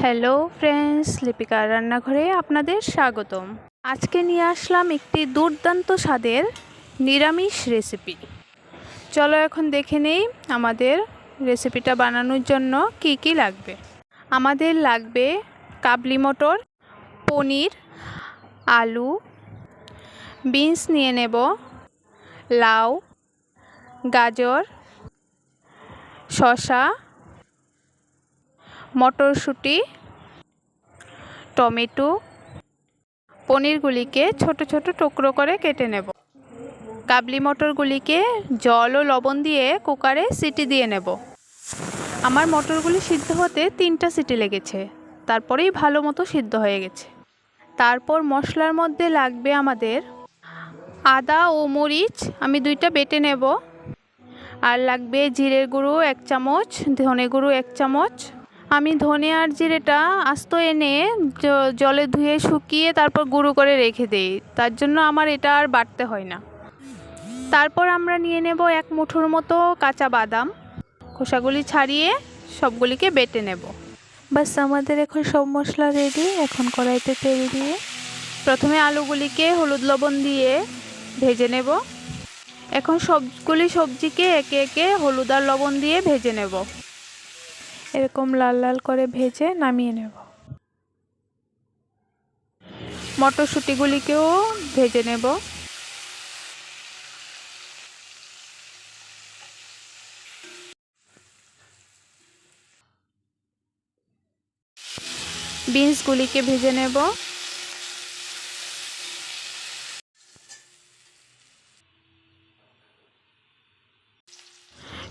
Hello friends লিপিকার রান্নাঘরে আপনাদের স্বাগতম। আজকে নিয়ে আসলাম একটি দুর্দান্ত স্বাদের নিরামিষ রেসিপি চলো এখন দেখে নেই আমাদের রেসিপিটা বানানোর জন্য কি কি লাগবে। আমাদের লাগবে কাবলি মটর, পনির, আলু, বিনস নিয়ে নেব, লাউ, গাজর, শসা মটরশুঁটি, টমেটো, পনিরগুলিকে ছোট ছোট টুকরো করে কেটে নেব। কাবলি মটরগুলিকে জল ও লবণ দিয়ে কুকারে সিটি দিয়ে নেব। আমার মটরগুলি সিদ্ধ হতে তিনটা সিটি লেগেছে, তারপরেই ভালো মতো সিদ্ধ হয়ে গেছে। তারপর মশলার মধ্যে লাগবে আমাদের আদা ও মরিচ, আমি দুইটা বেটে নেব। আর লাগবে জিরের গুঁড়ো এক চামচ, ধনে গুঁড়ো এক চামচ আমি ধনে আর জিরেটা আস্ত এনে জলে ধুয়ে শুকিয়ে তারপর গুঁড়ো করে রেখে দেই। তার জন্য আমার এটা আর বাটতে হয় না। তারপর আমরা নিয়ে নেব এক মুঠোর মতো কাঁচা বাদাম। খোসাগুলি ছাড়িয়ে সবগুলিকে বেটে নেব। বাস আমাদের এখন সব মশলা রেডি এখন কড়াইতে তেল দিয়ে। প্রথমে আলুগুলিকে হলুদ লবণ দিয়ে ভেজে নেব। এখন সবগুলি সবজিকে একে একে হলুদ আর লবণ দিয়ে ভেজে নেব। এরকম লাল লাল করে ভেজে নামিয়ে নেব। মটরশুঁটিগুলিকেও ভেজে নেব। বিনসগুলিকে ভেজে নেব।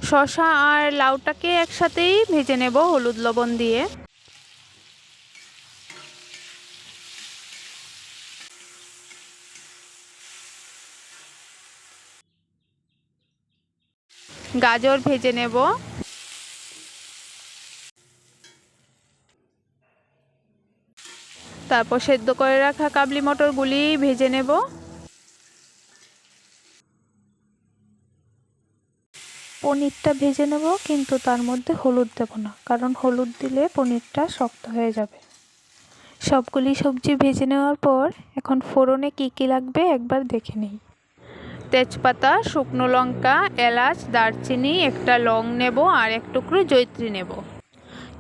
শসা আর লাউটাকে একসাথেই ভেজে নেব হলুদ লবণ দিয়ে। গাজর ভেজে নেব। তারপর সেদ্ধ করে রাখা কাবলি মটরগুলি ভেজে নেব। পনিরটা ভেজে নেব, কিন্তু তার মধ্যে হলুদ দেব না, কারণ হলুদ দিলে পনিরটা শক্ত হয়ে যাবে। সবগুলি সবজি ভেজে নেওয়ার পর এখন ফোড়নে কী কী লাগবে একবার দেখে নিই। তেজপাতা, শুকনো লঙ্কা, এলাচ, দারচিনি, একটা লং নেব আর এক টুকরো জৈত্রী নেব।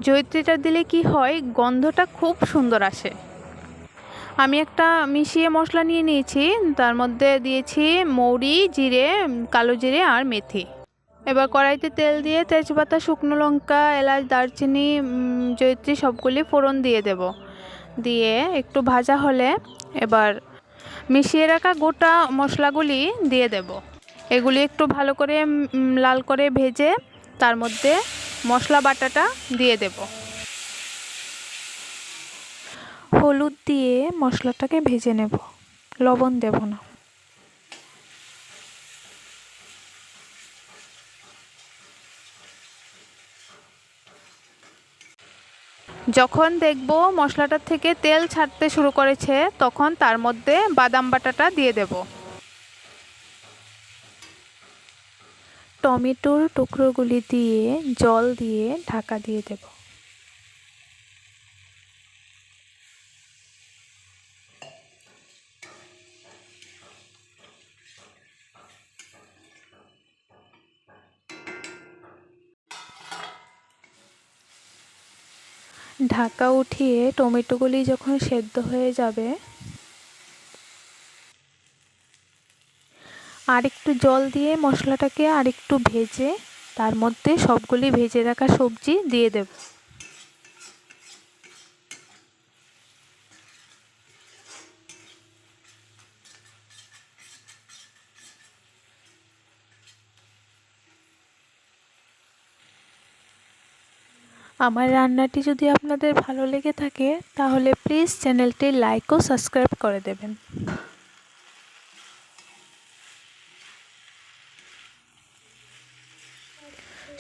জৈত্রীটা দিলে কি হয়, গন্ধটা খুব সুন্দর আসে। আমি একটা মিশিয়ে মশলা নিয়ে নিয়েছি, তার মধ্যে দিয়েছি মৌরি, জিরে, কালো জিরে আর মেথি। এবার কড়াইতে তেল দিয়ে তেজপাতা, শুকনো লঙ্কা, এলাচ, দারচিনি জৈত্রী সবগুলি ফোড়ন দিয়ে দেব। দিয়ে একটু ভাজা হলে এবার মিশিয়ে রাখা গোটা মশলাগুলি দিয়ে দেব। এগুলি একটু ভালো করে লাল করে ভেজে তার মধ্যে মশলা বাটাটা দিয়ে দেব। হলুদ দিয়ে মশলাটাকে ভেজে নেব। লবণ দেব না। যখন দেখব মশলাটার থেকে তেল ছাড়তে শুরু করেছে, তখন তার মধ্যে বাদাম বাটাটা দিয়ে দেব। টমেটোর টুকরোগুলি দিয়ে, জল দিয়ে ঢাকা দিয়ে দেব। ঢাকা উঠিয়ে টমেটোগুলি যখন সেদ্ধ হয়ে যাবে আর একটু জল দিয়ে মশলাটাকে আর একটু ভেজে, তার মধ্যে সবগুলি ভেজে রাখা সবজি দিয়ে দেব। আমার রান্নাটি যদি আপনাদের ভালো লেগে থাকে, তাহলে প্লিজ চ্যানেলটি লাইক ও সাবস্ক্রাইব করে দেবেন।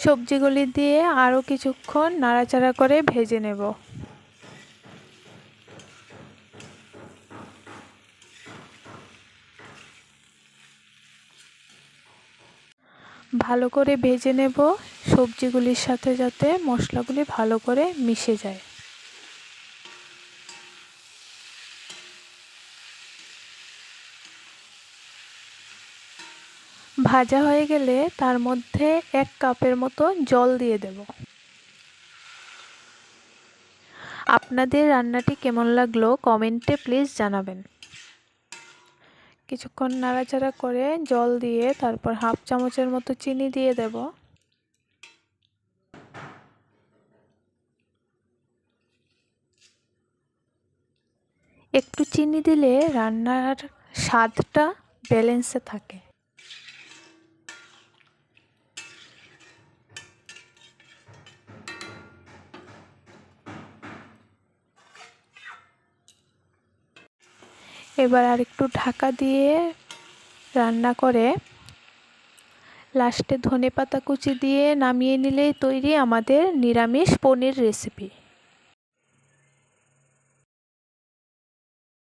সবজিগুলি দিয়ে আরও কিছুক্ষণ নাড়াচাড়া করে ভেজে নেব। ভালো করে ভেজে নেব। সবজিগুলির সাথে যাতে মশলাগুলি ভালো করে মিশে যায়। ভাজা হয়ে গেলে তার মধ্যে এক কাপের মতো জল দিয়ে দেব। আপনাদের রান্নাটি কেমন লাগল কমেন্টে প্লিজ জানাবেন। কিছুক্ষণ নাড়াচাড়া করে জল দিয়ে তারপর হাফ চামচের মতো চিনি দিয়ে দেবো। একটু চিনি দিলে রান্নার স্বাদটা ব্যালেন্সে থাকে। এবার আর একটু ঢাকা দিয়ে রান্না করে লাস্টে ধনে পাতা কুচি দিয়ে নামিয়ে নিলেই তৈরি আমাদের নিরামিষ পনির রেসিপি